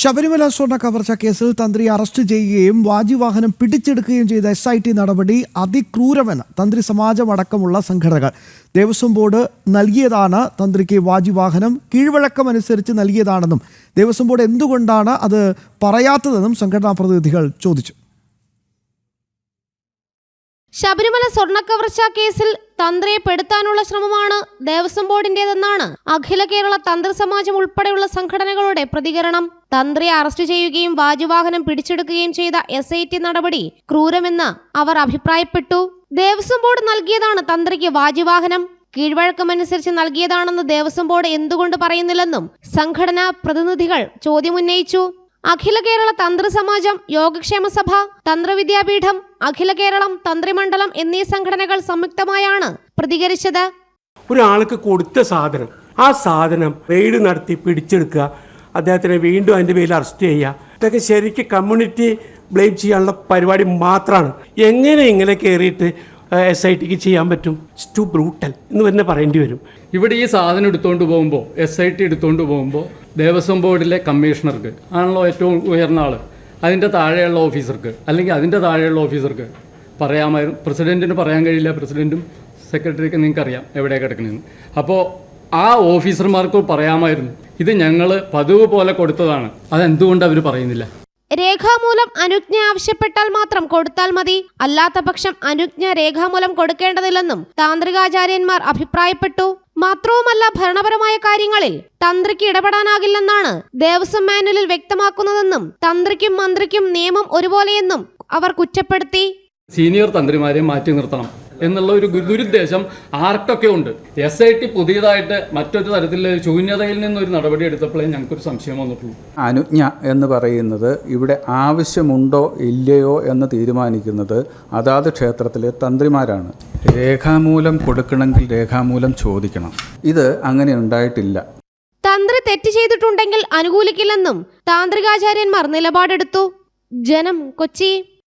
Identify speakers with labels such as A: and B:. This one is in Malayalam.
A: ശബരിമല സ്വർണ കവർച്ച കേസിൽ തന്ത്രി അറസ്റ്റ് ചെയ്യുകയും വാജിവാഹനം പിടിച്ചെടുക്കുകയും ചെയ്ത എസ് ഐ ടി നടപടി അതിക്രൂരമെന്ന് തന്ത്രി സമാജമടക്കമുള്ള സംഘടനകൾ. ദേവസ്വം ബോർഡ് നൽകിയതാണ് തന്ത്രിക്ക് വാജിവാഹനം കീഴ്വഴക്കമനുസരിച്ച് നൽകിയതാണെന്നും ദേവസ്വം ബോർഡ് എന്തുകൊണ്ടാണ് അത് പറയാത്തതെന്നും സംഘടനാ പ്രതിനിധികൾ ചോദിച്ചു.
B: ശബരിമല സ്വർണക്കവർച്ച കേസിൽ തന്ത്രിയെ പെടുത്താനുള്ള ശ്രമമാണ് ദേവസ്വം ബോർഡിന്റേതെന്നാണ് അഖില കേരള തന്ത്രി സമാജം ഉൾപ്പെടെയുള്ള സംഘടനകളുടെ പ്രതികരണം. തന്ത്രിയെ അറസ്റ്റ് ചെയ്യുകയും വാജുവാഹനം പിടിച്ചെടുക്കുകയും ചെയ്ത എസ് ഐ ടി നടപടി ക്രൂരമെന്ന് അവർ അഭിപ്രായപ്പെട്ടു. ദേവസ്വം ബോർഡ് നൽകിയതാണ് തന്ത്രിക്ക് വാജുവാഹനം. കീഴ്വഴക്കമനുസരിച്ച് നൽകിയതാണെന്ന് ദേവസ്വം ബോർഡ് എന്തുകൊണ്ട് പറയുന്നില്ലെന്നും സംഘടനാ പ്രതിനിധികൾ ചോദ്യമുന്നയിച്ചു. അഖില കേരള തന്ത്രി സമാജം യോഗക്ഷേമ സഭ തന്ത്രവിദ്യാപീഠം അഖില കേരളം തന്ത്രിമണ്ഡലം എന്നീ സംഘടനകൾ സംയുക്തമായാണ് പ്രതികരിച്ചത്.
C: ഒരാൾക്ക് കൊടുത്ത സാധനം ആ സാധനം റെയ്ഡ് നടത്തി പിടിച്ചെടുക്കുക അദ്ദേഹത്തിനെ വീണ്ടും അതിന്റെ പേരിൽ അറസ്റ്റ് ചെയ്യുക. ഇതൊക്കെ ശരിക്കും കമ്മ്യൂണിറ്റി ബ്ലെയിം ചെയ്യാനുള്ള പരിപാടി മാത്രമാണ്. എങ്ങനെ ഇങ്ങനെ കയറിയിട്ട് എസ് ഐ ടിക്ക് ചെയ്യാൻ പറ്റും? ടു ബ്രൂട്ടൽ എന്ന് തന്നെ പറയേണ്ടി വരും.
D: ഇവിടെ ഈ സാധനം എടുത്തുകൊണ്ട് പോകുമ്പോൾ എസ് ഐ ടി എടുത്തുകൊണ്ട് പോകുമ്പോൾ ദേവസ്വം ബോർഡിലെ കമ്മീഷണർക്ക് ആണല്ലോ ഏറ്റവും ഉയർന്ന ആൾ അതിന്റെ താഴെയുള്ള ഓഫീസർക്ക് അല്ലെങ്കിൽ അതിന്റെ താഴെയുള്ള ഓഫീസർക്ക് പറയാമായിരുന്നു പ്രസിഡന്റിന് പറയാൻ കഴിയില്ല പ്രസിഡന്റും സെക്രട്ടറിക്ക് നിങ്ങൾക്കറിയാം എവിടെയാണ് കിടക്കണമെന്ന് അപ്പോൾ ആ ഓഫീസർമാർക്ക് പറയാമായിരുന്നു ഇത് ഞങ്ങൾ പതിവ് പോലെ കൊടുത്തതാണ്. അതെന്തുകൊണ്ട് അവർ പറയുന്നില്ല?
B: രേഖാമൂലം അനുജ്ഞ ആവശ്യപ്പെട്ടാൽ മാത്രം കൊടുത്താൽ മതി. അല്ലാത്ത പക്ഷം അനുജ്ഞ രേഖാമൂലം കൊടുക്കേണ്ടതില്ലെന്നും താന്ത്രികാചാര്യന്മാർ അഭിപ്രായപ്പെട്ടു. മാത്രവുമല്ല ഭരണപരമായ കാര്യങ്ങളിൽ തന്ത്രിക്ക് ഇടപെടാനാകില്ലെന്നാണ് ദേവസ്വം മാനുവലിൽ വ്യക്തമാക്കുന്നതെന്നും തന്ത്രിക്കും മന്ത്രിക്കും നിയമം ഒരുപോലെയെന്നും അവർ കുറ്റപ്പെടുത്തി.
D: സീനിയർ തന്ത്രിമാരെ മാറ്റി നിർത്തണം. എന്നുള്ള ഒരു ദുരുദ്ദേശം ആർക്കൊക്കെ ഉണ്ട്? എസ് ഐ ടി പുതിയതായിട്ട് മറ്റൊരു തരത്തിൽ ശൂന്യതയിൽ നിന്നൊരു നടപടി എടുത്തപ്പോഴേ ഞങ്ങൾക്കൊരു സംശയം വന്നിട്ടുള്ളൂ.
E: അനുജ്ഞ എന്ന് പറയുന്നത് ഇവിടെ ആവശ്യമുണ്ടോ ഇല്ലയോ എന്ന് തീരുമാനിക്കുന്നത് അതാത് ക്ഷേത്രത്തിലെ തന്ത്രിമാരാണ്. രേഖാമൂലം കൊടുക്കണമെങ്കിൽ രേഖാമൂലം ചോദിക്കണം. ഇത് അങ്ങനെ ഉണ്ടായിട്ടില്ല.
B: തന്ത്രി തെറ്റ് ചെയ്തിട്ടുണ്ടെങ്കിൽ അനുകൂലിക്കില്ലെന്നും താന്ത്രികാചാര്യന്മാർ നിലപാടെടുത്തു. ജനം കൊച്ചി.